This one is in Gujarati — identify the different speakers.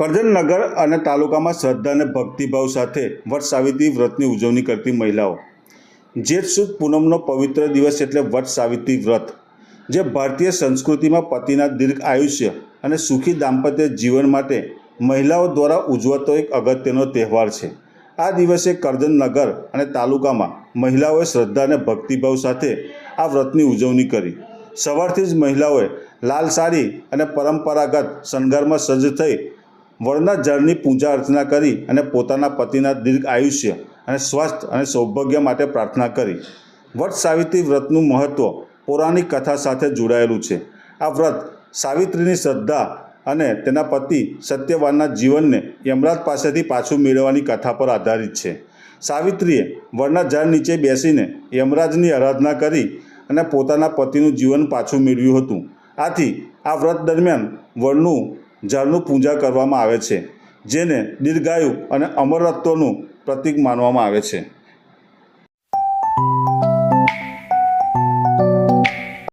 Speaker 1: કરજણનગર અને તાલુકામાં શ્રદ્ધા અને ભક્તિભાવ સાથે વટ સાવિત્રી વ્રતની ઉજવણી કરતી મહિલાઓ. જેઠ સુદ પૂનમનો પવિત્ર દિવસ એટલે વટ સાવિત્રી વ્રત, જે ભારતીય સંસ્કૃતિમાં પતિના દીર્ઘ આયુષ્ય અને સુખી દાંપત્ય જીવન માટે મહિલાઓ દ્વારા ઉજવાતો એક અગત્યનો તહેવાર છે. આ દિવસે કરજણનગર અને તાલુકામાં મહિલાઓએ શ્રદ્ધા અને ભક્તિભાવ સાથે આ વ્રતની ઉજવણી કરી. સવારથી જ મહિલાઓએ લાલ સાડી અને પરંપરાગત શણગારમાં સજ્જ થઈ વડના ઝાડની પૂજા અર્ચના કરી અને પોતાના પતિના દીર્ઘ આયુષ્ય અને સ્વાસ્થ્ય અને સૌભાગ્ય માટે પ્રાર્થના કરી. વટ સાવિત્રી વ્રતનું મહત્ત્વ પૌરાણિક કથા સાથે જોડાયેલું છે. આ વ્રત સાવિત્રીની શ્રદ્ધા અને તેના પતિ સત્યવાનના જીવનને યમરાજ પાસેથી પાછું મેળવવાની કથા પર આધારિત છે. સાવિત્રીએ વડના ઝાડ નીચે બેસીને યમરાજની આરાધના કરી અને પોતાના પતિનું જીવન પાછું મેળવ્યું હતું. આથી આ વ્રત દરમિયાન વડનું ઝાડનું પૂજા કરવામાં આવે છે જેને દીર્ઘાયુ અને અમરત્વનું પ્રતીક માનવામાં આવે છે.